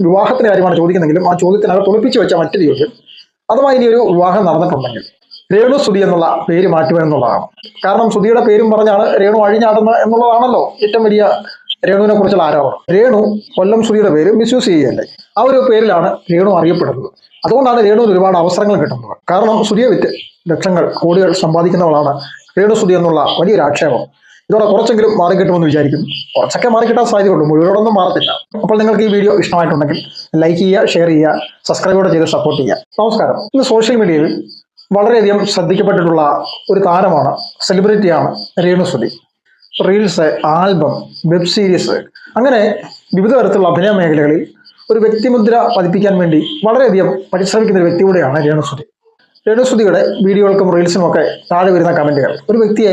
വിവാഹത്തിന്റെ കാര്യമാണ് ചോദിക്കുന്നെങ്കിലും ആ ചോദ്യത്തിനകത്ത് ഒളിപ്പിച്ചു വെച്ച മറ്റൊരു ചോദ്യം. അഥവാ ഇനി ഒരു വിവാഹം നടന്നിട്ടുണ്ടെങ്കിൽ രേണു സുധി എന്നുള്ള പേര് മാറ്റുക എന്നുള്ളതാണ്. കാരണം സുധിയുടെ പേരും പറഞ്ഞാണ് രേണു അഴിഞ്ഞാടുന്ന എന്നുള്ളതാണല്ലോ ഏറ്റവും വലിയ രേണുവിനെ കുറിച്ചുള്ള ആരോപണം. രേണു കൊല്ലം സുധിയുടെ പേര് മിസ്യൂസ് ചെയ്യുകയല്ലേ? ആ ഒരു പേരിലാണ് രേണു അറിയപ്പെടുന്നത്. അതുകൊണ്ടാണ് രേണുവിന് ഒരുപാട് അവസരങ്ങൾ കിട്ടുന്നത്. കാരണം സുധിയെ വിറ്റ് ലക്ഷങ്ങൾ കോടികൾ സമ്പാദിക്കുന്നവളാണ് രേണു സുധി എന്നുള്ള വലിയൊരു ആക്ഷേപം. ഇതോടെ കുറച്ചെങ്കിലും മാറി കിട്ടുമെന്ന് വിചാരിക്കുന്നു. കുറച്ചൊക്കെ മാറി കിട്ടാൻ സാധ്യതയുള്ളൂ. മുഴുവനോടൊന്നും മാറത്തില്ല. അപ്പോൾ നിങ്ങൾക്ക് ഈ വീഡിയോ ഇഷ്ടമായിട്ടുണ്ടെങ്കിൽ ലൈക്ക് ചെയ്യുക ഷെയർ ചെയ്യുക സബ്സ്ക്രൈബോടെ ചെയ്ത് സപ്പോർട്ട് ചെയ്യുക. നമസ്കാരം. ഇന്ന് സോഷ്യൽ മീഡിയയിൽ വളരെയധികം ശ്രദ്ധിക്കപ്പെട്ടിട്ടുള്ള ഒരു താരമാണ് സെലിബ്രിറ്റിയാണ് Renu Sudhi. Reels album web series അങ്ങനെ വിവിധ തരത്തിലുള്ള അഭിനയ മേഖലകളിൽ ഒരു വ്യക്തിമുദ്ര പതിപ്പിക്കാൻ വേണ്ടി വളരെയധികം പരിശ്രമിക്കുന്ന ഒരു വ്യക്തി കൂടെയാണ് രേണുസുതി രേണുസുതിയുടെ വീഡിയോകൾക്കും റീൽസിനും ഒക്കെ താഴെ വരുന്ന കമന്റുകൾ ഒരു വ്യക്തിയെ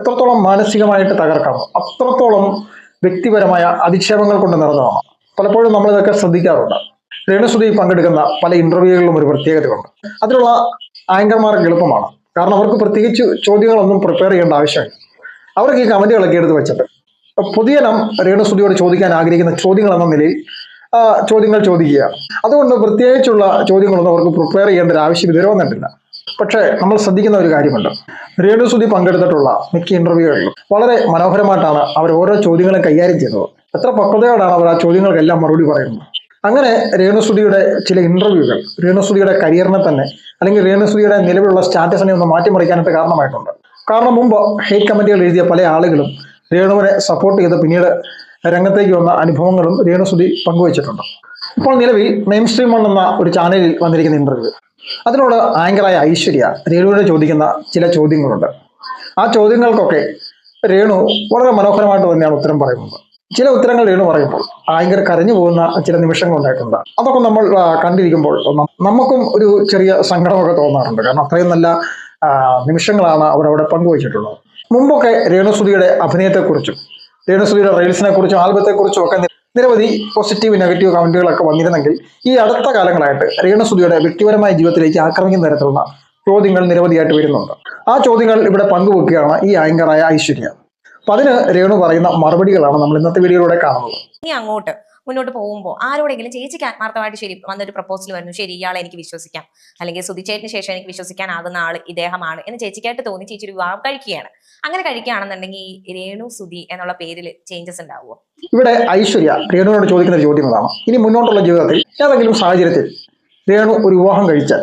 എത്രത്തോളം മാനസികമായിട്ട് തകർക്കാം അത്രത്തോളം വ്യക്തിപരമായ അധിക്ഷേപങ്ങൾ കൊണ്ട് നിറഞ്ഞതാണ്. പലപ്പോഴും നമ്മൾ ഇതൊക്കെ ശ്രദ്ധിക്കാറുണ്ട്. രേണുസുതി പങ്കെടുക്കുന്ന പല ഇന്റർവ്യൂകളിലും ഒരു പ്രത്യേകതയുണ്ട് അതിലുള്ള ആങ്കർമാർക്ക് എളുപ്പമാണ്. കാരണം അവർക്ക് പ്രത്യേകിച്ച് ചോദ്യങ്ങളൊന്നും പ്രിപ്പയർ ചെയ്യേണ്ട ആവശ്യമില്ല. അവർക്ക് ഈ കമന്റുകളൊക്കെ എടുത്ത് വെച്ചിട്ട്. പൊതുജനം രേണുസുതിയോട് ചോദിക്കാൻ ആഗ്രഹിക്കുന്ന ചോദ്യങ്ങൾ എന്ന നിലയിൽ ചോദ്യങ്ങൾ ചോദിക്കുക. അതുകൊണ്ട് പ്രത്യേകിച്ചുള്ള ചോദ്യങ്ങളൊന്നും അവർക്ക് പ്രിപ്പയർ ചെയ്യേണ്ട ഒരു ആവശ്യം ഇതുവരെ വന്നിട്ടില്ല. പക്ഷേ നമ്മൾ ശ്രദ്ധിക്കുന്ന ഒരു കാര്യമുണ്ട്. റേഡിയോ രേണുസുതി പങ്കെടുത്തിട്ടുള്ള മിക്ക ഇന്റർവ്യൂകളിലും വളരെ മനോഹരമായിട്ടാണ് അവർ ഓരോ ചോദ്യങ്ങളും കൈകാര്യം ചെയ്തത്. എത്ര പക്വതയോടാണ് അവർ ആ ചോദ്യങ്ങൾക്കെല്ലാം മറുപടി പറയുന്നത്? അങ്ങനെ രേണുസുതിയുടെ ചില ഇന്റർവ്യൂകൾ രേണുസുതിയുടെ കരിയറിനെ തന്നെ അല്ലെങ്കിൽ രേണുസുതിയുടെ നിലവിലുള്ള സ്റ്റാറ്റസിനെ ഒന്ന് മാറ്റിമറിക്കാനായിട്ട് കാരണമായിട്ടുണ്ട്. കാരണം മുമ്പ് ഹേറ്റ് കമന്റുകൾ എഴുതിയ പല ആളുകളും രേണുവിനെ സപ്പോർട്ട് ചെയ്ത് പിന്നീട് രംഗത്തേക്ക് വന്ന അനുഭവങ്ങളും രേണുസുതി പങ്കുവച്ചിട്ടുണ്ട്. ഇപ്പോൾ നിലവിൽ മെയിൻ സ്ട്രീം വൺ എന്ന ഒരു ചാനലിൽ വന്നിരിക്കുന്ന ഇന്റർവ്യൂ അതിനോട് ആങ്കറായ ഐശ്വര്യ രേണുവിനോട് ചോദിക്കുന്ന ചില ചോദ്യങ്ങളുണ്ട്. ആ ചോദ്യങ്ങൾക്കൊക്കെ രേണു വളരെ മനോഹരമായിട്ട് തന്നെയാണ് ഉത്തരം പറയുന്നത്. ചില ഉത്തരങ്ങൾ രേണു പറയുമ്പോൾ ആങ്കർ കരഞ്ഞു പോകുന്ന ചില നിമിഷങ്ങൾ ഉണ്ടായിട്ടുണ്ട്. അതൊക്കെ നമ്മൾ കണ്ടിരിക്കുമ്പോൾ നമുക്കും ഒരു ചെറിയ സങ്കടമൊക്കെ തോന്നാറുണ്ട്. കാരണം അത്രയും നല്ല നിമിഷങ്ങളാണ് അവരവിടെ പങ്കുവച്ചിട്ടുള്ളത്. മുമ്പൊക്കെ രേണുസുതിയുടെ അഭിനയത്തെക്കുറിച്ചും രേണുസുതിയുടെ റീൽസിനെ കുറിച്ചും ആൽബത്തെക്കുറിച്ചും ഒക്കെ നിരവധി പോസിറ്റീവ് നെഗറ്റീവ് കമന്റുകളൊക്കെ വന്നിരുന്നെങ്കിൽ ഈ അടുത്ത കാലങ്ങളായിട്ട് രേണുസുതിയുടെ വ്യക്തിപരമായ ജീവിതത്തിലേക്ക് ആക്രമിക്കുന്ന തരത്തിലുള്ള ചോദ്യങ്ങൾ നിരവധിയായിട്ട് വരുന്നുണ്ട്. ആ ചോദ്യങ്ങൾ ഇവിടെ പങ്കുവെക്കുകയാണ് ഈ ആങ്കറായ ഐശ്വര്യ. അപ്പൊ അതിന് രേണു പറയുന്ന മറുപടികളാണ് നമ്മൾ ഇന്നത്തെ വീഡിയോയിലൂടെ കാണുന്നത്. ഇനി അങ്ങോട്ട്. മുന്നോട്ട് പോകുമ്പോൾ ആരോടെങ്കിലും ചേച്ചിക്ക് ആത്മാർത്ഥമായിട്ട് ശരി വന്നൊരു പ്രപ്പോസൽ വരുന്നു. ശരി ഇയാളെ എനിക്ക് വിശ്വസിക്കാം. അല്ലെങ്കിൽ സുതിച്ചേറ്റിന് ശേഷം എനിക്ക് വിശ്വസിക്കാനാകുന്ന ആൾ ഇദ്ദേഹമാണ് എന്ന് ചേച്ചിക്കായിട്ട് തോന്നി ചേച്ചി ഒരു വിവാഹം കഴിക്കുകയാണ്. അങ്ങനെ കഴിക്കുകയാണെന്നുണ്ടെങ്കിൽ രേണു സുതി എന്നുള്ള പേരിൽ ചേഞ്ചസ് ഉണ്ടാവുമോ ഇവിടെ ഐശ്വര്യ രേണുവിനോട് ചോദിക്കുന്ന ചോദ്യം അതാണ് ഇനി മുന്നോട്ടുള്ള ജീവിതത്തിൽ ഏതെങ്കിലും സാഹചര്യത്തിൽ രേണു ഒരു വിവാഹം കഴിച്ചാൽ?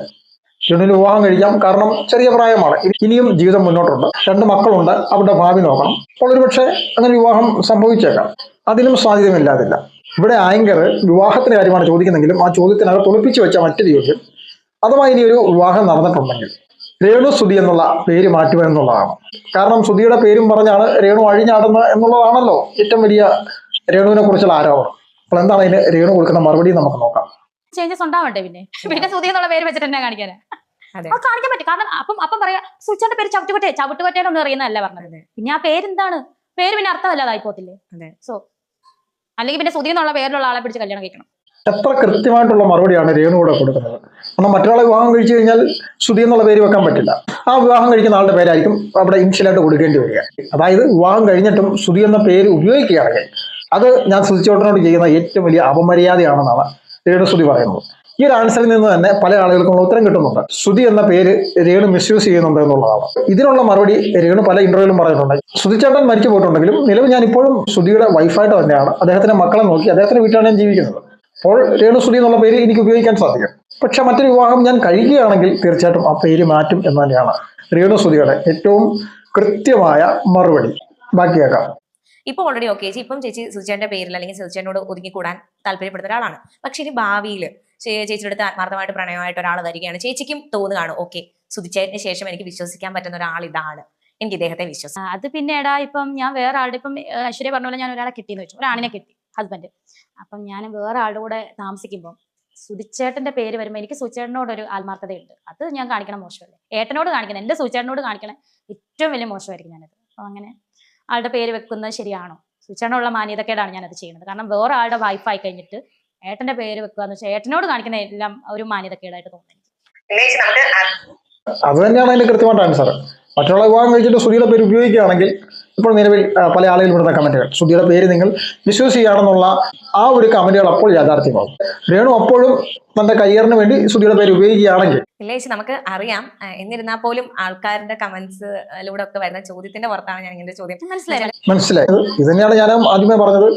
രേണുവിന് വിവാഹം കഴിക്കാം. കാരണം ചെറിയ പ്രായമാണ്. ഇനി- ഇനിയും ജീവിതം മുന്നോട്ടുണ്ട്. രണ്ട് മക്കളുണ്ട്. അവരുടെ ഭാവി നോക്കണം. അപ്പോൾ ഒരുപക്ഷെ അങ്ങനെ വിവാഹം സംഭവിച്ചേക്കാം. അതിലും സാധ്യതയില്ലാതില്ല ഇവിടെ ആങ്കർ വിവാഹത്തിന്റെ കാര്യമാണ് ചോദിക്കുന്നെങ്കിലും ആ ചോദ്യത്തിന് ചോദ്യത്തിനകത്ത് ഒളിപ്പിച്ചു വെച്ച മറ്റൊരു ചോദ്യം അഥവാ ഇനി ഒരു വിവാഹം നടന്നിട്ടുണ്ടെങ്കിൽ രേണു സുധി എന്നുള്ള പേര് മാറ്റുക എന്നുള്ളതാണ്. കാരണം സ്തുതിയുടെ പേരും പറഞ്ഞാണ് രേണു അഴിഞ്ഞാടുന്ന എന്നുള്ളതാണല്ലോ ഏറ്റവും വലിയ രേണുവിനെ കുറിച്ചുള്ള ആരോപണം. അപ്പോൾ എന്താണ് അതിന് രേണു കൊടുക്കുന്ന മറുപടി നമുക്ക് നോക്കാം. ചേഞ്ചസ് ഉണ്ടാവണ്ടേ പിന്നെ? പിന്നെ സുധി എന്നുള്ള പേര് വെച്ചിട്ട് തന്നെ കാണിക്കാനാ? അതെ. കാണിക്കാൻ പറ്റും. കാരണം അപ്പം അപ്പം പറയാ സുച്ചാന്റെ പേര് ചവിട്ടുപറ്റേ ചവിട്ടുപറ്റേനൊന്നും അറിയുന്നതല്ല പറഞ്ഞത്. പിന്നെ ആ പേരെന്താണ്? പേര് പിന്നെ അർത്ഥമല്ലാതായി പോത്തില്ലേ അതെ. സോ അല്ലെങ്കിൽ പിന്നെ സുധി എന്നുള്ള പേരിലുള്ള ആളെ പിടിച്ച് കല്യാണം കഴിക്കണം. എത്ര കൃത്യമായിട്ടുള്ള മറുപടിയാണ് രേണു കൂടെ കൊടുക്കുന്നത്. കാരണം മറ്റൊരാളെ വിവാഹം കഴിച്ചു കഴിഞ്ഞാൽ ശ്രുതി എന്നുള്ള പേര് വെക്കാൻ പറ്റില്ല. ആ വിവാഹം കഴിക്കുന്ന ആളുടെ പേരായിരിക്കും അവിടെ ഇനിഷ്യലായിട്ട് കൊടുക്കേണ്ടി വരിക. അതായത് വിവാഹം കഴിഞ്ഞിട്ടും ശ്രുതി എന്ന പേര് ഉപയോഗിക്കുകയാണെങ്കിൽ അത് ഞാൻ സുധിച്ചോട്ടനോട് ചെയ്യുന്ന ഏറ്റവും വലിയ അപമര്യാദയാണെന്നാണ് രേണു ശ്രുതി പറയുന്നത്. ഈ ഒരു ആൻസറിൽ നിന്ന് തന്നെ പല ആളുകൾക്കും ഉത്തരം കിട്ടുന്നുണ്ട്. ശ്രുതി എന്ന പേര് രേണു മിസ്യൂസ് ചെയ്യുന്നുണ്ട് എന്നുള്ളതാണ്. ഇതിനുള്ള മറുപടി രേണു പല ഇന്റർവ്യൂവിലും പറഞ്ഞിട്ടുണ്ട് ശ്രുതിച്ചേട്ടൻ മരിച്ചു പോയിട്ടുണ്ടെങ്കിലും നിലവിൽ ഞാൻ ഇപ്പോഴും ശ്രുതിയുടെ വൈഫായിട്ട് തന്നെയാണ്. അദ്ദേഹത്തിന്റെ മക്കളെ നോക്കി അദ്ദേഹത്തിന്റെ വീട്ടിലാണ് ഞാൻ ജീവിക്കുന്നത്. അപ്പോൾ രേണു ശ്രുതി എന്നുള്ള പേര് എനിക്ക് ഉപയോഗിക്കാൻ സാധിക്കും. പക്ഷെ മറ്റൊരു വിവാഹം ഞാൻ കഴിയുകയാണെങ്കിൽ തീർച്ചയായിട്ടും ആ പേര് മാറ്റും എന്ന് തന്നെയാണ് രേണു ശ്രുതിയുടെ ഏറ്റവും കൃത്യമായ മറുപടി. ബാക്കിയേക്കാം ഇപ്പൊ ഓൾറെഡി ഓക്കെ ചേച്ചി. ഇപ്പം ചേച്ചി സുചേന്റെ പേരിൽ അല്ലെങ്കിൽ സുചേനോട് ഒതുങ്ങിക്കൂടാൻ താല്പര്യപ്പെടുന്ന ഒരാളാണ്. പക്ഷെ ഇനി ഭാവിയിൽ ചേച്ചിയുടെ അടുത്ത് ആത്മാർത്ഥമായിട്ട് പ്രണയമായിട്ട് ഒരാൾ വരികയാണ്. ചേച്ചിക്കും തോന്നുകയാണ് ഓക്കെ സുതിച്ചതിന് ശേഷം എനിക്ക് വിശ്വസിക്കാൻ പറ്റുന്ന ഒരാൾ ഇതാണ്. എനിക്ക് ഇദ്ദേഹത്തെ വിശ്വസിക്കാം അത് പിന്നെ എടാ ഇപ്പം ഞാൻ വേറെ ആളുടെ ഇപ്പം ഐശ്വര്യ പറഞ്ഞ പോലെ ഞാൻ ഒരാളെ കിട്ടിയെന്ന് വെച്ചു. ഒരാണിനെ കിട്ടി ഹസ്ബൻഡ് അപ്പം ഞാൻ വേറെ ആളുടെ കൂടെ താമസിക്കുമ്പോൾ സുതിച്ചേട്ടന്റെ പേര് വരുമ്പോൾ എനിക്ക് സുചേട്ടനോട് ഒരു ആത്മാർത്ഥതയുണ്ട്. അത് ഞാൻ കാണിക്കണം മോശമല്ലേ? ഏട്ടനോട് കാണിക്കണം എന്റെ സുചേട്ടനോട് കാണിക്കണം ഏറ്റവും വലിയ മോശമായിരിക്കും ഞാനത്. അപ്പം അങ്ങനെ ആളുടെ പേര് വെക്കുന്നത് ശരിയാണോ? സുചേട്ടനുള്ള മാന്യതക്കേടാണ് ഞാനത് ചെയ്യുന്നത്. കാരണം വേറെ ആളുടെ ആയി കഴിഞ്ഞിട്ട് ഏട്ടന്റെ പേര് വെക്കുക എന്ന് വെച്ചാൽ ഏട്ടനോട് കാണിക്കുന്ന എല്ലാം ഒരു മാന്യതക്കേടായിട്ട് തോന്നുന്നു. അത് തന്നെയാണ് അതിന്റെ കൃത്യമായിട്ട് ആൻസർ മറ്റുള്ള വിവാഹം കഴിച്ചിട്ട് സുനിയുടെ പേര് ഉപയോഗിക്കുകയാണെങ്കിൽ ഇപ്പോൾ നിലവിൽ പല ആളുകൾ വിടുന്ന കമന്റുകൾ. സുധിയുടെ പേര് നിങ്ങൾ വിശ്വസിക്കുകയാണെന്നുള്ള ആ ഒരു കമന്റുകൾ അപ്പോൾ യാഥാർത്ഥ്യമാകും. രേണു അപ്പോഴും തന്റെ കരിയറിന് വേണ്ടി സുധിയുടെ പേര് ഉപയോഗിക്കുകയാണെങ്കിൽ. ഇല്ല ചേച്ചി നമുക്ക് അറിയാം. എന്നിരുന്നാൽ പോലും ആൾക്കാരുടെ കമന്റ്സിലൂടെ ഒക്കെ വരുന്ന ചോദ്യത്തിന്റെ പുറത്താണ് ഞാൻ ഇങ്ങനെ ചോദ്യം മനസ്സിലായി. മനസ്സിലായത് ഇത് തന്നെയാണ് ഞാൻ ആദ്യമേ പറഞ്ഞത്.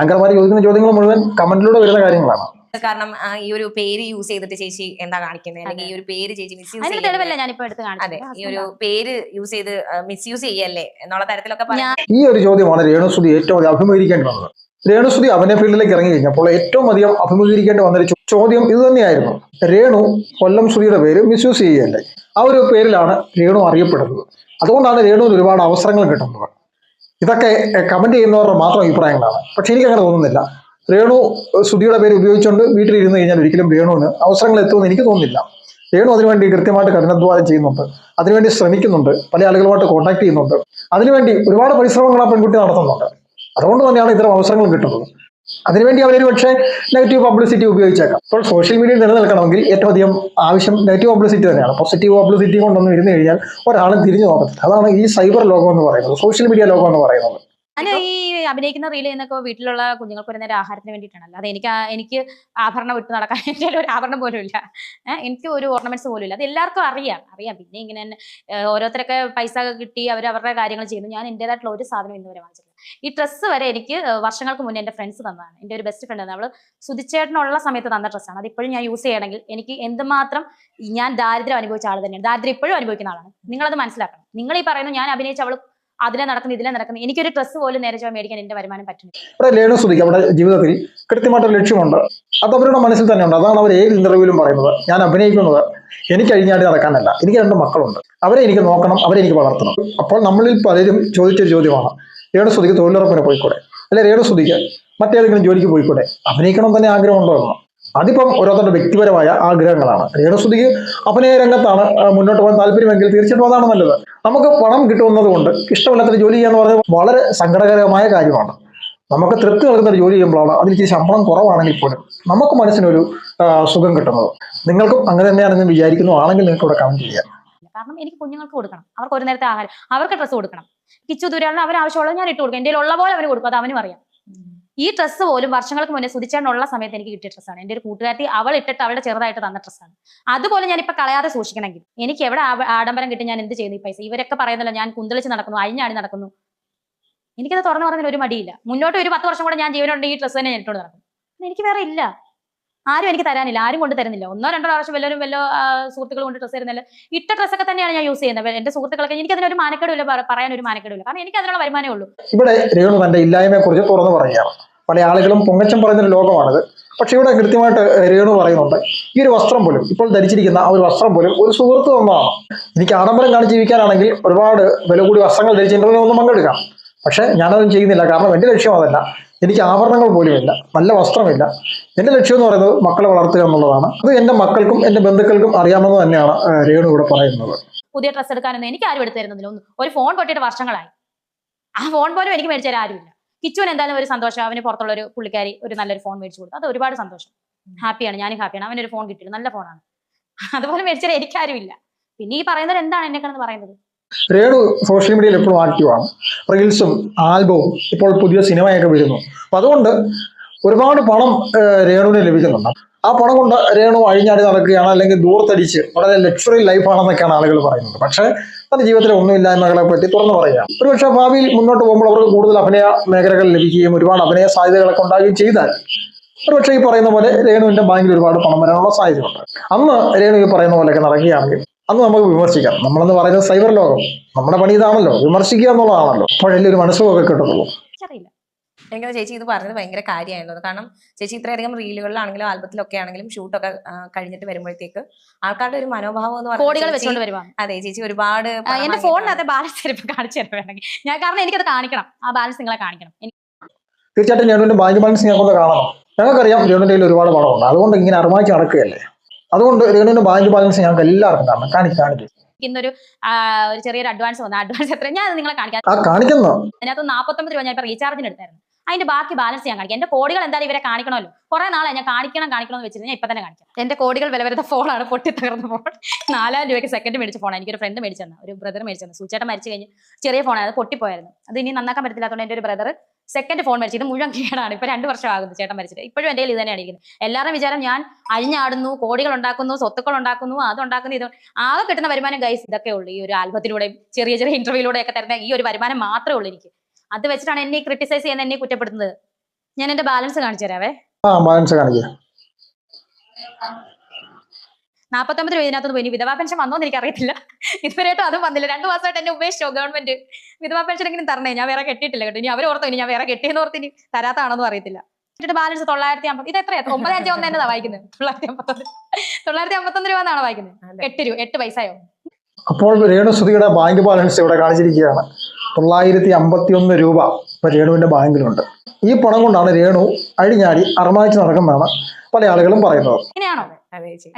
ആങ്കർമാർ ചോദിക്കുന്ന ചോദ്യങ്ങൾ മുഴുവൻ കമന്റിലൂടെ വരുന്ന കാര്യങ്ങളാണ്. കാരണം ഈ ഒരു പേര് യൂസ് ചെയ്തിട്ട് ചേച്ചി എന്താ കാണിക്കുന്നത് അല്ലെങ്കിൽ ഈ ഒരു പേര് ചേച്ചി ഞാനിപ്പോ എടുത്ത് അതെ. ഈ ഒരു പേര് യൂസ് ചെയ്ത് മിസ് യൂസ് ചെയ്യല്ലേ? എന്നുള്ള തരത്തിലൊക്കെ ഈ ഒരു ചോദ്യമാണ് രേണുസുതി ഏറ്റവും അധികം അഭിമുഖീകരിക്കേണ്ടി വന്നത് രേണുസുതി അഭിനയ ഫീൽഡിലേക്ക് ഇറങ്ങി കഴിഞ്ഞപ്പോൾ ഏറ്റവും അധികം അഭിമുഖീകരിക്കേണ്ടി വന്നൊരു ചോ- ചോദ്യം ഇത് തന്നെയായിരുന്നു. രേണു കൊല്ലം സുതിയുടെ പേര് മിസ് യൂസ് ചെയ്യല്ലേ? ആ ഒരു പേരിലാണ് രേണു അറിയപ്പെടുന്നത്. അതുകൊണ്ടാണ് രേണുവിന് ഒരുപാട് അവസരങ്ങൾ കിട്ടുന്നത്. ഇതൊക്കെ കമന്റ് ചെയ്യുന്നവരുടെ മാത്രം അഭിപ്രായങ്ങളാണ്. പക്ഷെ എനിക്ക് അങ്ങനെ തോന്നുന്നില്ല. രേണു ശ്രുതിയുടെ പേര് ഉപയോഗിച്ചുകൊണ്ട് വീട്ടിലിരുന്ന് കഴിഞ്ഞാൽ ഒരിക്കലും രേണുവിന് അവസരങ്ങൾ എത്തുമെന്ന് എനിക്ക് തോന്നുന്നില്ല. രേണു അതിനുവേണ്ടി കൃത്യമായിട്ട് കഠിനാധ്വാനം ചെയ്യുന്നുണ്ട്. അതിനുവേണ്ടി ശ്രമിക്കുന്നുണ്ട്. പല ആളുകളുമായിട്ട് കോൺടാക്ട് ചെയ്യുന്നുണ്ട്. അതിനുവേണ്ടി ഒരുപാട് പരിശ്രമങ്ങൾ ആ പെൺകുട്ടി നടത്തുന്നുണ്ട്. അതുകൊണ്ട് തന്നെയാണ് ഇത്തരം അവസരങ്ങൾ കിട്ടുന്നത്. അതിനുവേണ്ടി അവരൊരു പക്ഷേ നെഗറ്റീവ് പബ്ലിസിറ്റി ഉപയോഗിച്ചേക്കാം. ഇപ്പോൾ സോഷ്യൽ മീഡിയയിൽ നിലനിൽക്കണമെങ്കിൽ ഏറ്റവും അധികം ആവശ്യം നെഗറ്റീവ് പബ്ലിസിറ്റി തന്നെയാണ്. പോസിറ്റീവ് പബ്ലിസിറ്റി കൊണ്ടൊന്നും ഇരുന്ന് കഴിഞ്ഞാൽ ഒരാളും തിരിഞ്ഞു നോക്കത്തില്ല. അതാണ് ഈ സൈബർ ലോകം എന്ന് പറയുന്നത്. സോഷ്യൽ മീഡിയ ലോകം എന്ന് പറയുന്നത്. ഞാൻ ഈ അഭിനയിക്കുന്ന റീൽ ചെയ്യുന്നൊക്കെ വീട്ടിലുള്ള കുഞ്ഞുങ്ങൾക്ക് ഒരു നേരം ആഹാരത്തിന് വേണ്ടിയിട്ടാണല്ലോ അത് എനിക്ക് എനിക്ക് ആഭരണം വിട്ട് നടക്കാൻ എന്റെ ഒരു ആഭരണം പോലും ഇല്ല. എനിക്ക് ഒരു ഓർണമെന്റ്സ് പോലും ഇല്ല. അത് എല്ലാവർക്കും അറിയാം. അറിയാം. പിന്നെ ഇങ്ങനെ തന്നെ, ഓരോരുത്തരൊക്കെ പൈസ കിട്ടി അവർ അവരുടെ കാര്യങ്ങൾ ചെയ്യുന്നു. ഞാൻ എന്റെതായിട്ടുള്ള ഒരു സാധനം ഇന്ന് വരെ ഈ ഡ്രസ്സ് വരെ എനിക്ക് വർഷങ്ങൾക്ക് മുന്നേ എന്റെ ഫ്രണ്ട്സ് തന്നതാണ്. എന്റെ ഒരു ബെസ്റ്റ് ഫ്രണ്ട് അവൾ സുതിച്ചേട്ടനുള്ള സമയത്ത് തന്ന ഡ്രസ്സാണ്. അത് ഇപ്പോഴും ഞാൻ യൂസ് ചെയ്യണമെങ്കിൽ എനിക്ക് എന്തുമാത്രം ഞാൻ ദാരിദ്ര്യം അനുഭവിച്ച ആൾ തന്നെയാണ്. ദാരിദ്ര്യം ഇപ്പോഴും അനുഭവിക്കുന്ന ആളാണ്. നിങ്ങളത് മനസ്സിലാക്കണം. നിങ്ങൾ ഈ പറയുന്നു ഞാൻ അഭിനയിച്ച അവൾ അതിലെ നടക്കുന്നു ഇതിലെ നടക്കുന്നു എനിക്കൊരു ഡ്രസ്സ് പോലും നേരെ ചോദിച്ചാൽ മേടിക്കാൻ എന്റെ വരുമാനം രേണു സുധിക്ക് നമ്മുടെ ജീവിതത്തിൽ കൃത്യമായിട്ട് ലക്ഷ്യമുണ്ട്. അത് അവരുടെ മനസ്സിൽ തന്നെയുണ്ട്. അതാണ് അവർ ഏത് ഇന്റർവ്യൂവിലും പറയുന്നത്. ഞാൻ അഭിനയിക്കുന്നത് എനിക്ക് അഴിഞ്ഞാടി നടക്കാനല്ല. എനിക്ക് രണ്ട് മക്കളുണ്ട്. അവരെ എനിക്ക് നോക്കണം അവരെ എനിക്ക് വളർത്തണം. അപ്പോൾ നമ്മളിൽ പലരും ചോദിച്ചൊരു ചോദ്യമാണ്. രേണു സുധിക്ക് തൊഴിലുറപ്പിന് പോയിക്കൂടെ? അല്ലെ രേണു സുധിക്ക് മറ്റേതെങ്കിലും ജോലിക്ക് പോയിക്കൂടെ? അഭിനയിക്കണം തന്നെ ആഗ്രഹമുണ്ടോ എന്ന്? അതിപ്പം ഓരോരുത്തരുടെ വ്യക്തിപരമായ ആഗ്രഹങ്ങളാണ്. രേണുസുതിക്ക് അഭിനയ രംഗത്താണ് മുന്നോട്ട് പോകാൻ താല്പര്യമെങ്കിൽ തീർച്ചയായിട്ടും അതാണ് നല്ലത്. നമുക്ക് പണം കിട്ടുന്നത് കൊണ്ട് ഇഷ്ടമില്ലാത്ത ജോലി ചെയ്യാന്ന് പറയുന്നത് വളരെ സങ്കടകരമായ കാര്യമാണ്. നമുക്ക് തൃപ്തി നൽകുന്ന ഒരു ജോലി ചെയ്യുമ്പോഴാണ് അതിൽ ഇച്ചിരി ശമ്പളം കുറവാണെങ്കിൽ പോലും നമുക്ക് മനസ്സിനൊരു സുഖം കിട്ടുന്നത്. നിങ്ങൾക്കും അങ്ങനെ തന്നെയാണെന്ന് വിചാരിക്കുന്നു ആണെങ്കിൽ നിങ്ങൾക്ക് ഇവിടെ കമന്റ് ചെയ്യാം. കാരണം എനിക്ക് കുഞ്ഞുങ്ങൾക്ക് കൊടുക്കണം. അവർക്ക് ഒരു നേരത്തെ ആഹാരം അവർക്ക് ഡ്രസ്സ് കൊടുക്കണം. കിച്ചു ദൂരാണ് അവർ ആവശ്യമുള്ളത് ഞാൻ ഇട്ട് കൊടുക്കും എന്റെ ഉള്ള പോലെ അവന് കൊടുക്കും അത് അവനും അറിയാം. ഈ ഡ്രസ്സ് പോലും വർഷങ്ങൾക്ക് മുന്നേ സുതിച്ചേണ്ടുള്ള സമയത്ത് എനിക്ക് കിട്ടിയ ഡ്രസ്സാണ് എന്റെ ഒരു കൂട്ടുകാരി അവൾ ഇട്ടിട്ട് അവളുടെ ചെറുതായിട്ട് തന്ന ഡ്രസ്സാണ് അതുപോലെ ഞാൻ ഇപ്പൊ കളയാതെ സൂക്ഷിക്കണമെങ്കിൽ എനിക്ക് എവിടെ ആഡംബരം കിട്ടി ഞാൻ എന്ത് ചെയ്യുന്നു ഈ പൈസ? ഇവരൊക്കെ പറയുന്നല്ലോ ഞാൻ കുന്തളിച്ച് നടക്കുന്നു അഴിഞ്ഞാടി നടക്കുന്നു. എനിക്കത് തുറന്നു പറഞ്ഞതിൽ ഒരു മടിയില്ല. മുന്നോട്ട് ഒരു പത്ത് വർഷം കൂടെ ഞാൻ ജീവനുണ്ട് ഈ ഡ്രസ്സ് തന്നെ ഞാൻ ഇട്ടുകൊണ്ട് നടക്കും. എനിക്ക് വേറെ ഇല്ല. ആരും എനിക്ക് തരാനില്ല ആരും കൊണ്ട് തരുന്നില്ല. ഒന്നോ രണ്ടോ പ്രാവശ്യം വല്ലവരും വല്ലോ സുഹൃത്തുക്കൾ കൊണ്ട് ഡ്രസ്സ് തരുന്നില്ല. ഇട്ട ഡ്രസ്സൊക്കെ തന്നെയാണ് ഞാൻ യൂസ് ചെയ്യുന്നത്. എന്റെ സുഹൃത്തുക്കളൊക്കെ എനിക്ക് അതിനൊരു മാനക്കേടില്ല പറയാൻ ഒരു മാനക്കേടില്ല കാരണം എനിക്ക് അതിനുള്ള വരുമാനമേ ഉള്ളൂ. ഇവിടെ രേണു തന്റെ ഇല്ലായ്മയെ കുറിച്ച് തുറന്നു പറയുകയാണ്. പല ആളുകളും പൊങ്ങച്ചം പറയുന്നൊരു ലോകമാണിത്. പക്ഷെ ഇവിടെ കൃത്യമായിട്ട് രേണു പറയുന്നുണ്ട് ഈ ഒരു വസ്ത്രം പോലും ഇപ്പോൾ ധരിച്ചിരിക്കുന്ന ആ ഒരു വസ്ത്രം പോലും ഒരു സുഹൃത്ത് തന്നതാണ്. എനിക്ക് ആഡംബരം കാണിച്ച് ജീവിക്കാനാണെങ്കിൽ ഒരുപാട് വില കൂടി വസ്ത്രങ്ങൾ ധരിച്ച് ഇന്റർവ്യൂ ഒന്നും പങ്കെടുക്കാം. പക്ഷെ ഞാനതൊന്നും ചെയ്യുന്നില്ല. കാരണം എന്റെ ലക്ഷ്യം അതല്ല. എനിക്ക് ആഭരണങ്ങൾ പോലുമില്ല നല്ല വസ്ത്രമില്ല. എന്റെ ലക്ഷ്യം എന്ന് പറയുന്നത് മക്കളെ വളർത്തുക എന്നുള്ളതാണ്. അത് എന്റെ മക്കൾക്കും എന്റെ ബന്ധുക്കൾക്കും അറിയാമെന്ന് തന്നെയാണ് രേണു ഇവിടെ പറയുന്നത്. പുതിയ ഡ്രസ്സ് എടുക്കാനൊന്നും എനിക്ക് ആരും എടുത്തു തരുന്നില്ല ഒന്നും ഒരു ഫോൺ പൊട്ടിയിട്ട് വർഷങ്ങളായി. ആ ഫോൺ പോലും എനിക്ക് മേടിച്ചു തരാൻ ആരുമില്ല. കിച്ചുവിന് എന്തായാലും ഒരു സന്തോഷം. അവന് പുറത്തുള്ള ഒരു പുള്ളിക്കാരി ഒരു നല്ലൊരു ഫോൺ മേടിച്ചു കൊടുത്തു. അത് ഒരുപാട് സന്തോഷം. ഹാപ്പിയാണ് ഞാനും ഹാപ്പിയാണ് അവനൊരു ഫോൺ കിട്ടിയത് നല്ല ഫോണാണ് അതുപോലെ മേടിച്ചാൽ എനിക്കാരുമില്ല പിന്നെ ഈ പറയുന്നത് എന്താണ് എന്നെ കിടന്ന് പറയുന്നത്? രേണു സോഷ്യൽ മീഡിയയിൽ എപ്പോഴും ആക്റ്റീവാണ്. റീൽസും ആൽബവും ഇപ്പോൾ പുതിയ സിനിമയൊക്കെ വരുന്നു. അപ്പൊ അതുകൊണ്ട് ഒരുപാട് പണം രേണുവിന് ലഭിക്കുന്നുണ്ട്. ആ പണം കൊണ്ട് രേണു അഴിഞ്ഞാടി നടക്കുകയാണ് അല്ലെങ്കിൽ ദൂർത്തടിച്ച് വളരെ ലക്ഷറി ലൈഫാണെന്നൊക്കെയാണ് ആളുകൾ പറയുന്നത്. പക്ഷേ തന്റെ ജീവിതത്തിലെ ഒന്നുമില്ലായ്മകളെ പറ്റി തുറന്നു പറയുക ഒരുപക്ഷെ ഭാവിയിൽ മുന്നോട്ട് പോകുമ്പോൾ അവർക്ക് കൂടുതൽ അഭിനയ മേഖലകൾ ലഭിക്കുകയും ഒരുപാട് അഭിനയ സാധ്യതകളൊക്കെ ഉണ്ടാകുകയും ചെയ്താൽ ഒരുപക്ഷെ ഈ പറയുന്ന പോലെ രേണുവിന്റെ ബാങ്കിൽ ഒരുപാട് പണം വരാനുള്ള സാധ്യതയുണ്ട്. അന്ന് രേണു ഈ പറയുന്ന പോലെയൊക്കെ നടക്കുകയാണെങ്കിൽ അന്ന് നമുക്ക് വിമർശിക്കാം. നമ്മളെന്ന് പറയുന്നത് സൈബർ ലോകം. നമ്മുടെ പണി ഇതാണല്ലോ. വിമർശിക്കുക എന്നുള്ളതാണല്ലോ അപ്പോഴല്ലേ ഒരു മനസ്സുമൊക്കെ കിട്ടത്തുള്ളൂ. എനിക്കറിയില്ല. എനിക്കത് ചേച്ചി ഇത് പറഞ്ഞത് ഭയങ്കര കാര്യമായിരുന്നു. കാരണം ചേച്ചി ഇത്രയധികം റീലുകളിലാണെങ്കിലും ആൽബത്തിലൊക്കെ ആണെങ്കിലും ഷൂട്ടൊക്കെ കഴിഞ്ഞിട്ട് വരുമ്പോഴത്തേക്ക് ആൾക്കാരുടെ ഒരു മനോഭാവം എന്ന് വരുവാ അതെ ചേച്ചി ഒരുപാട് എന്റെ. ഫോണിനകത്ത് ബാലൻസ് ഇപ്പൊ കാണിച്ചു തരാൻ വേണമെങ്കിൽ. ഞാൻ കാരണം എനിക്കത് കാണിക്കണം. ആ ബാലൻസ് നിങ്ങളെ കാണിക്കണം. എനിക്ക് തീർച്ചയായിട്ടും ബാങ്ക് ബാലൻസ് ഞങ്ങൾക്കൊന്ന് കാണണം. ഞങ്ങൾക്കറിയാം ഒരുപാട് പണമുണ്ട്. അതുകൊണ്ട് ഇങ്ങനെ അറുമാക്കി നടക്കുകയല്ലേ? അതുകൊണ്ട് രേണുവിന്റെ ബാങ്ക് ബാലൻസ് ഞങ്ങൾക്ക് എല്ലാവർക്കും കാണണം. കാണിക്കാണ് കാണിക്കും. ഒരു ചെറിയൊരു അഡ്വാൻസ് വന്നു. അഡ്വാൻസ് എത്ര ഞാൻ നിങ്ങളെ കാണിക്കാം. ആ കാണിക്കുന്ന. അതിനകത്ത് നാൽപ്പത്തൊമ്പത് രൂപ ഞാൻ ഇപ്പൊ റീചാർജിന് എടുത്തായിരുന്നു. അതിന്റെ ബാക്കി ബാലൻസ് ഞാൻ കാണിക്കാം. എന്റെ കോടികൾ എന്തായാലും ഇവരെ കാണിക്കണമല്ലോ. കുറെ നാളെ ഞാൻ കാണിക്കണം കാണിക്കണം എന്ന് വെച്ചിട്ട് ഞാൻ ഇപ്പൊ തന്നെ കാണിക്കാം. എന്റെ കോടികൾ വില വരുന്ന ഫോണാണ് പൊട്ടി തകർന്ന ഫോൺ നാലായിരം രൂപയ്ക്ക് സെക്കൻഡ് മേടിച്ച ഫോണാണ് എനിക്കൊരു ഫ്രണ്ട് മേടിച്ചു തന്ന. ഒരു ബ്രദർ മേടിച്ചു തന്നു. സൂചേട്ടൻ മരിച്ചു കഴിഞ്ഞ് ചെറിയ ഫോണാണ് അത് പൊട്ടിപ്പോയായിരുന്നു. അത് ഇനി നന്നാക്കാൻ പറ്റത്തില്ലാത്തതുകൊണ്ട് എന്റെ ഒരു ബ്രദർ സെക്കൻഡ് ഫോൺ മരിച്ചത്. മുഴുവൻ കേടാണ്. ഇപ്പൊ രണ്ട് വർഷം ആകുന്നു ചേട്ടൻ മരിച്ചിട്ട്. ഇപ്പോഴും കയ്യിൽ ഇത് തന്നെയാണ് ഇരിക്കുന്നത്. എല്ലാവരും വിചാരം ഞാൻ അഴിഞ്ഞാടുന്നു കോടികൾ ഉണ്ടാക്കുന്നു സ്വത്തുക്കൾ ഉണ്ടാക്കുന്നു അതുണ്ടാക്കുന്നു ഇത് ആകെ കിട്ടുന്ന വരുമാനം ഗൈസ് ഇതൊക്കെ ഉള്ളൂ. ഈ ഒരു ആൽബത്തിലൂടെയും ചെറിയ ചെറിയ ഇന്റർവ്യൂലൂടെ ഒക്കെ തരുന്ന ഈ ഒരു വരുമാനം മാത്രമേ ഉള്ളൂ എനിക്ക്. അത് വെച്ചിട്ടാണ് എന്നെ ക്രിട്ടിസൈസ് ചെയ്യുന്ന എന്നെ കുറ്റപ്പെടുത്തുന്നത്. ഞാൻ എന്റെ ബാലൻസ് കാണിച്ചു തരാവേ. ബാലൻസ് കാണിക്കുക നാൽപ്പത്തൊമ്പത് രൂപ ഇതിനകത്ത് പോയി. ഇനി വിധവാ പെൻഷൻ വന്നോന്ന് എനിക്ക് അറിയത്തില്ല ഇതുവരെയായിട്ടും അതും വന്നില്ല. രണ്ടു മാസമായിട്ട് എന്നെ ഉപേക്ഷിച്ചോ ഗവൺമെന്റ് വിധവാ പെൻഷൻ എങ്കിലും തരണേ. ഞാൻ വേറെ കെട്ടിയിട്ടില്ല കേട്ടോ. ഇനി അവർ ഓർത്തോ ഇനി ഞാൻ വേറെ കെട്ടിയെന്ന് ഓർത്ത് ഇനി തരാത്താണെന്നും അറിയത്തില്ല. എന്നിട്ട് ബാലൻസ് തൊള്ളായിരത്തി അമ്പത് ഇത് എത്രയാ? ഒമ്പത് അഞ്ച് ഒന്ന് എന്നതാ വായിക്കുന്നത്? തൊള്ളായിരത്തി അമ്പത്തൊന്ന് തൊള്ളായിരത്തി അമ്പത്തൊന്ന് രൂപ എന്നാണ് വായിക്കുന്നത്. എട്ട് രൂപ. എട്ട് പൈസയോ? അപ്പോൾ രേണുസുതിയുടെ ബാങ്ക് ബാലൻസ് ഇവിടെ കാണിച്ചിരിക്കുകയാണ്. തൊള്ളായിരത്തി അമ്പത്തി ഒന്ന് രൂപ ഇപ്പൊ രേണുവിന്റെ ബാങ്കിലുണ്ട്. ഈ പണം കൊണ്ടാണ് രേണു അഴിഞ്ഞാടി അറമാച്ച് നടക്കുന്നതാണ് പല ആളുകളും പറയുന്നത്.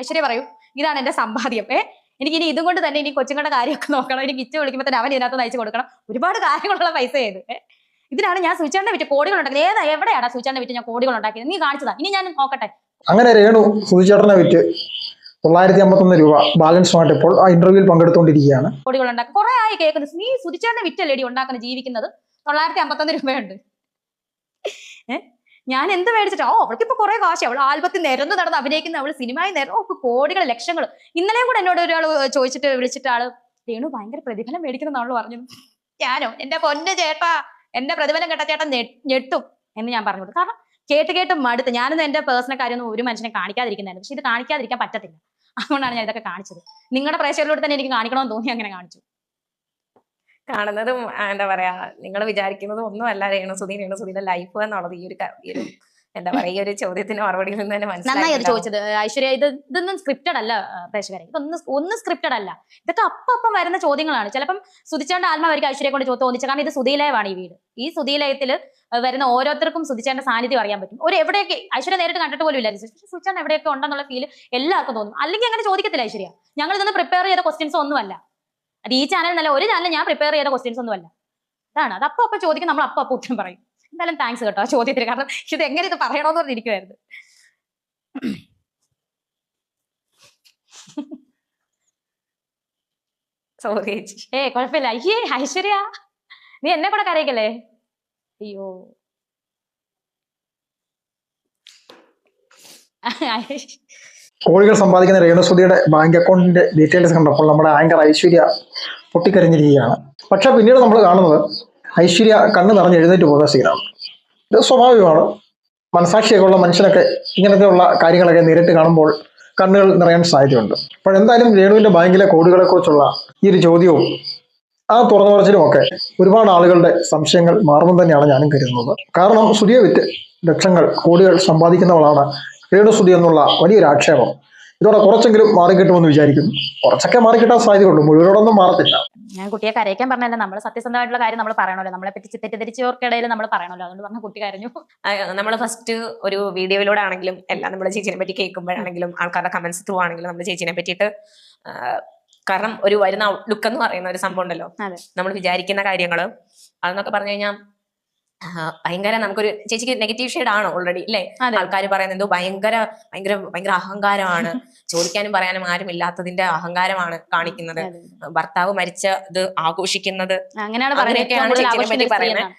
ഐശ്വര്യ പറയൂ. ഇതാണ് എന്റെ സമ്പാദ്യം. ഏ? എനിക്ക് ഇനി ഇതും കൊണ്ട് തന്നെ ഇനി കൊച്ചുങ്ങളുടെ കാര്യമൊക്കെ നോക്കണം. ഇനി കിച്ചു വിളിക്കുമ്പോൾ തന്നെ അവൻ ഇതിനകത്ത് നയിച്ചു കൊടുക്കണം. ഒരുപാട് കാര്യങ്ങളുള്ള പൈസ ചെയ്ത് ഇതിനാണ് ഞാൻ സൂചാന്റെ വിറ്റ് കോടികൾ ഉണ്ടാക്കിയത്. ഏതാ? എവിടെയാണ് സൂചാന്റെ വിറ്റ് ഞാൻ കോടികൾ ഉണ്ടാക്കിയത്? നീ കാണിച്ചതാ. ഇനി ഞാൻ നോക്കട്ടെ. അങ്ങനെ രേണു സുധിച്ചേട്ടനെ വിറ്റ് തൊള്ളായിരത്തി അമ്പത്തൊന്ന് രൂപ ബാലൻസുമായിട്ട് ഇപ്പോൾ ആ ഇന്റർവ്യൂവിൽ പങ്കെടുത്തുകൊണ്ടിരിക്കുകയാണ് കോടികൾ ഉണ്ടാക്കി. കുറെ ആയി കേൾക്കുന്നത് നീ സുധിച്ചേട്ടനെ വിറ്റല്ലേടി ഉണ്ടാക്കുന്നത് ജീവിക്കുന്നത്? തൊള്ളായിരത്തി അമ്പത്തൊന്ന് രൂപയുണ്ട്. ഏ? ഞാൻ എന്ത് മേടിച്ചിട്ടാ? ഓ അവൾക്ക് ഇപ്പൊ കുറെ കാശ്. അവൾ ആൽബത്തിൽ നിരന്ന് നടന്ന് അഭിനയിക്കുന്ന അവൾ സിനിമയിൽ നിര ഓ കോടികൾ ലക്ഷങ്ങൾ ഇന്നലെയും കൂടെ എന്നോട് ഒരാൾ ചോദിച്ചിട്ട് വിളിച്ചിട്ട് രേണു ഭയങ്കര പ്രതിഫലം മേടിക്കുന്നതാണല്ലോ പറഞ്ഞു ഞാനോ എന്റെ പൊന്ന ചേട്ടാ എന്റെ പ്രതിഫലം കേട്ട ചേട്ടാ ഞെട്ടും എന്ന് ഞാൻ പറഞ്ഞു. കാരണം കേട്ട് കേട്ട് മടുത്ത്. ഞാനൊന്നും എന്റെ പേഴ്സണൽ കാര്യമൊന്നും ഒരു മനുഷ്യനെ കാണിക്കാതിരിക്കുന്നതായിരുന്നു പക്ഷെ ഇത് കാണിക്കാതിരിക്കാൻ പറ്റത്തില്ല. അതുകൊണ്ടാണ് ഞാൻ ഇതൊക്കെ കാണിച്ചത്. നിങ്ങളുടെ പ്രേക്ഷകരിലൂടെ തന്നെ എനിക്ക് കാണിക്കണമെന്ന് തോന്നി അങ്ങനെ കാണിച്ചു. കാണുന്നതും എന്താ പറയാ നിങ്ങൾ വിചാരിക്കുന്നതും ഒന്നും അല്ല രേണുസുതിയുടെ ലൈഫ് എന്നുള്ളത് ഈ ഒരു എന്താ പറയാ ഈ ഒരു ചോദ്യത്തിന് മറുപടിയിൽ നിന്ന് തന്നെ മനസ്സിലായി ചോദിച്ചത് ഐശ്വര്യ ഇത് ഇതൊന്നും സ്ക്രിപ്റ്റഡ് അല്ല പ്രേക്ഷകരെ. ഇതൊന്നും ഒന്നും സ്ക്രിപ്റ്റഡ് അല്ല. ഇതൊക്കെ അപ്പം വരുന്ന ചോദ്യങ്ങളാണ്. ചിലപ്പം സുതിച്ചേണ്ട ആത്മാവായിരിക്കും ഐശ്വര്യ കൊണ്ട് ചോദിച്ചു തോന്നിച്ചു കാരണം ഇത് സുധീലയമാണ് ഈ വീട്. ഈ സുധീലയത്തിൽ വരുന്ന ഓരോരുത്തർക്കും സുതിച്ചേണ്ട സാന്നിധ്യം അറിയാൻ പറ്റും. ഒരു എവിടെയൊക്കെ ഐശ്വര്യ നേരിട്ട് കണ്ടിട്ട് പോലും ഇല്ലായിരുന്നു. പക്ഷേ എവിടെയൊക്കെ ഉണ്ടെന്നുള്ള ഫീൽ എല്ലാവർക്കും തോന്നും. അല്ലെങ്കിൽ അങ്ങനെ ചോദിക്കത്തില്ല ഐശ്വര്യ. ഞങ്ങൾ ഇതൊന്ന് പ്രിപ്പയർ ചെയ്ത ക്വസ്റ്റ്യൻസ് ഒന്നുമല്ല. അത് ഈ ചാനൽ നല്ല ഒരു ചാനൽ ഞാൻ പ്രിപ്പയർ ചെയ്ത ക്വസ്റ്റ്യൻസ് ഒന്നുമല്ല അതാണ്. അത് അപ്പം അപ്പം ചോദിക്കും നമ്മൾ അപ്പം അപ്പം ഉത്തരം പറയും. എന്തായാലും താങ്ക്സ് കേട്ടോ ആ ചോദ്യത്തിന് കാരണം ഇത് എങ്ങനെ ഇത് പറയണമെന്ന് പറഞ്ഞിരിക്കുമായിരുന്നു സോറി ഏ കുഴപ്പമില്ല. അയ്യേ ഐശ്വര്യ നീ എന്നെ കൂടെ കരയിക്കല്ലേ? അയ്യോ. കോടികൾ സമ്പാദിക്കുന്ന രേണുസുതിയുടെ ബാങ്ക് അക്കൗണ്ടിന്റെ ഡീറ്റെയിൽസ് കണ്ടപ്പോൾ നമ്മുടെ ആങ്കർ ഐശ്വര്യ പൊട്ടിക്കരഞ്ഞിരിക്കുകയാണ്. പക്ഷെ പിന്നീട് നമ്മൾ കാണുന്നത് ഐശ്വര്യ കണ്ണു നിറഞ്ഞ് എഴുന്നേറ്റ് പോകുന്ന സീനാണ്. ഇത് സ്വാഭാവികമാണ്. മനസാക്ഷിയൊക്കെ ഉള്ള മനുഷ്യനൊക്കെ ഇങ്ങനത്തെയുള്ള കാര്യങ്ങളൊക്കെ നേരിട്ട് കാണുമ്പോൾ കണ്ണുകൾ നിറയാൻ സാധ്യതയുണ്ട്. അപ്പോൾ എന്തായാലും രേണുവിന്റെ ബാങ്കിലെ കോടികളെ കുറിച്ചുള്ള ഈ ഒരു ചോദ്യവും ആ തുറന്നു പറച്ചിലും ഒക്കെ ഒരുപാട് ആളുകളുടെ സംശയങ്ങൾ മാറുമെന്ന് തന്നെയാണ് ഞാനും കരുതുന്നത്. കാരണം സുതിയെ വിറ്റ് ലക്ഷങ്ങൾ കോടികൾ സമ്പാദിക്കുന്നവളാണ് രേണുസുതി എന്നുള്ള വലിയൊരു ആക്ഷേപം. ഇതോടെ കുറച്ചെങ്കിലും മാറിക്കിട്ടുമെന്ന് വിചാരിക്കുന്നു. കുറച്ചൊക്കെ മാറിക്കിട്ടാൻ സാധ്യതയുണ്ട് മുഴുവനോടൊന്നും മാറത്തില്ല. ഞാൻ കുട്ടിയെ കരയിക്കാൻ പറഞ്ഞല്ല നമ്മൾ സത്യസന്ധമായിട്ടുള്ള കാര്യം നമ്മൾ പറയണല്ലോ നമ്മളെ പറ്റി തെറ്റിദ്ധരിച്ചവർക്കിടയിൽ നമ്മൾ പറയണല്ലോ അതുകൊണ്ട് പറഞ്ഞ കുട്ടി കരഞ്ഞു. നമ്മൾ ഫസ്റ്റ് ഒരു വീഡിയോയിലൂടെ ആണെങ്കിലും എല്ലാം നമ്മുടെ ചേച്ചിനെ പറ്റി കേൾക്കുമ്പോഴാണെങ്കിലും ആൾക്കാരുടെ കമന്റ്സ് ത്രൂ ആണെങ്കിലും നമ്മൾ ചേച്ചിനെ പറ്റിയിട്ട് കാരണം ഒരു വരുന്ന ഔട്ട്ലുക്ക് എന്ന് പറയുന്ന ഒരു സംഭവം ഉണ്ടല്ലോ. നമ്മൾ വിചാരിക്കുന്ന കാര്യങ്ങൾ അതെന്നൊക്കെ പറഞ്ഞു കഴിഞ്ഞാൽ ഭയങ്കര നമുക്കൊരു ചേച്ചിക്ക് നെഗറ്റീവ് ഷെയ്ഡ് ആണ് ഓൾറെഡി അല്ലേ ആൾക്കാർ പറയുന്നത് എന്തോ ഭയങ്കര ഭയങ്കര ഭയങ്കര അഹങ്കാരമാണ്. ചോദിക്കാനും പറയാനും ആരും ഇല്ലാത്തതിന്റെ അഹങ്കാരമാണ് കാണിക്കുന്നത്. ഭർത്താവ് മരിച്ച ഇത് ആഘോഷിക്കുന്നത്. അങ്ങനെയാണ് പറയുന്നത്. ഏറ്റവും അങ്ങനെയൊക്കെയാണ് ചേച്ചിനെ പറ്റി പറയുന്നത്.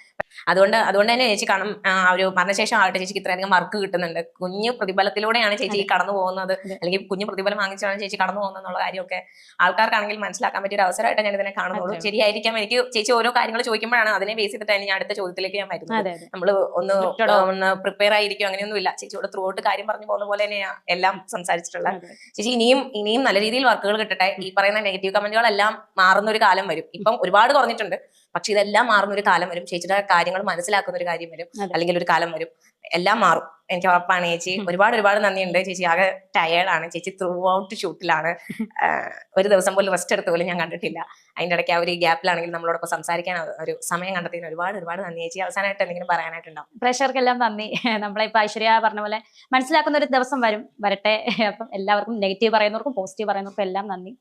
അതുകൊണ്ട് അതുകൊണ്ട് തന്നെ ചേച്ചി കാണും അവർ പറഞ്ഞ ശേഷം ആവട്ടെ ചേച്ചിക്ക് ഇത്രയധികം വർക്ക് കിട്ടുന്നുണ്ട്. കുഞ്ഞു പ്രതിഫലത്തിലൂടെയാണ് ചേച്ചി ഈ കടന്നു പോകുന്നത്. അല്ലെങ്കിൽ കുഞ്ഞു പ്രതിഫലം വാങ്ങിച്ചാണ് ചേച്ചി കടന്നു പോകുന്നത് എന്നുള്ള കാര്യമൊക്കെ ആൾക്കാർക്കാണെങ്കിൽ മനസ്സിലാക്കാൻ പറ്റിയ ഒരു അവസരമായിട്ട് ഞാൻ ഇതിനെ കാണുന്നുള്ളൂ. ശരിയായിരിക്കാം. എനിക്ക് ചേച്ചി ഓരോ കാര്യങ്ങൾ ചോദിക്കുമ്പോഴാണ് അതിനെ ബേസ് ചെയ്തിട്ടാണ് ഞാൻ അടുത്ത ചോദ്യത്തിലേക്ക് ഞാൻ വരുന്നത്. നമ്മൾ ഒന്ന്? ഒന്ന് പ്രിപ്പയർ ആയിരിക്കും. അങ്ങനെയൊന്നും ഇല്ല ചേച്ചിയോട് ത്രൂ ഔട്ട് കാര്യം പറഞ്ഞു പോകുന്ന പോലെ തന്നെയാണ് എല്ലാം സംസാരിച്ചിട്ടുള്ളത് ചേച്ചി ഇനിയും ഇനിയും നല്ല രീതിയിൽ വർക്കുകൾ കിട്ടട്ടെ. ഈ പറയുന്ന നെഗറ്റീവ് കമന്റുകളെല്ലാം മാറുന്ന ഒരു കാലം വരും. ഇപ്പം ഒരുപാട് കുറഞ്ഞിട്ടുണ്ട്. പക്ഷെ ഇതെല്ലാം മാറുന്ന ഒരു കാലം വരും. ചേച്ചിയുടെ കാര്യങ്ങൾ മനസ്സിലാക്കുന്ന ഒരു കാര്യം വരും. അല്ലെങ്കിൽ ഒരു കാലം വരും. എല്ലാം മാറും. എനിക്ക് ഉറപ്പാണ് ചേച്ചി. ഒരുപാട് ഒരുപാട് നന്ദിയുണ്ട്. ചേച്ചി ആകെ ടയേർഡാണ് ചേച്ചി ത്രൂ ഔട്ട് ഷൂട്ടിലാണ് ഒരു ദിവസം പോലും റെസ്റ്റ് എടുത്ത പോലും ഞാൻ കണ്ടിട്ടില്ല. അതിന്റെ ഇടയ്ക്ക് ആ ഒരു ഗ്യാപ്പിലാണെങ്കിൽ നമ്മളോടൊപ്പം സംസാരിക്കാൻ ഒരു സമയം കണ്ടെത്തിയതിന് ഒരുപാട് ഒരുപാട് നന്ദി ചേച്ചി. അവസാനമായിട്ട് എന്തെങ്കിലും പറയാനായിട്ടുണ്ടാവും പ്രഷർക്കെല്ലാം നന്ദി. നമ്മളെ ഇപ്പൊ ഐശ്വര്യ പറഞ്ഞ പോലെ മനസ്സിലാക്കുന്ന ഒരു ദിവസം വരും. വരട്ടെ. അപ്പം എല്ലാവർക്കും നെഗറ്റീവ് പറയുന്നവർക്കും പോസിറ്റീവ് പറയുന്നവർക്കും എല്ലാം നന്ദി.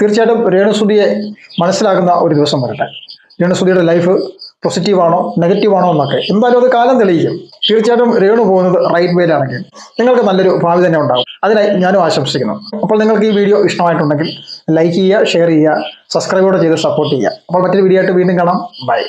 തീർച്ചയായിട്ടും രേണുസുതിയെ മനസ്സിലാക്കുന്ന ഒരു ദിവസം വരട്ടെ. രേണുസുതിയുടെ ലൈഫ് പോസിറ്റീവാണോ നെഗറ്റീവാണോ എന്നൊക്കെ. എന്തായാലും അത് കാലം തെളിയിക്കും. തീർച്ചയായിട്ടും രേണു പോകുന്നത് റൈറ്റ് വേയിലാണെങ്കിൽ നിങ്ങൾക്ക് നല്ലൊരു ഭാവി തന്നെ ഉണ്ടാകും അതിനായി ഞാനും ആശംസിക്കുന്നു. അപ്പോൾ നിങ്ങൾക്ക് ഈ വീഡിയോ ഇഷ്ടമായിട്ടുണ്ടെങ്കിൽ ലൈക്ക് ചെയ്യുക ഷെയർ ചെയ്യുക സബ്സ്ക്രൈബ് കൂടെ ചെയ്ത് സപ്പോർട്ട് ചെയ്യുക. അപ്പോൾ മറ്റൊരു വീഡിയോ ആയിട്ട് വീണ്ടും കാണാം. ബൈ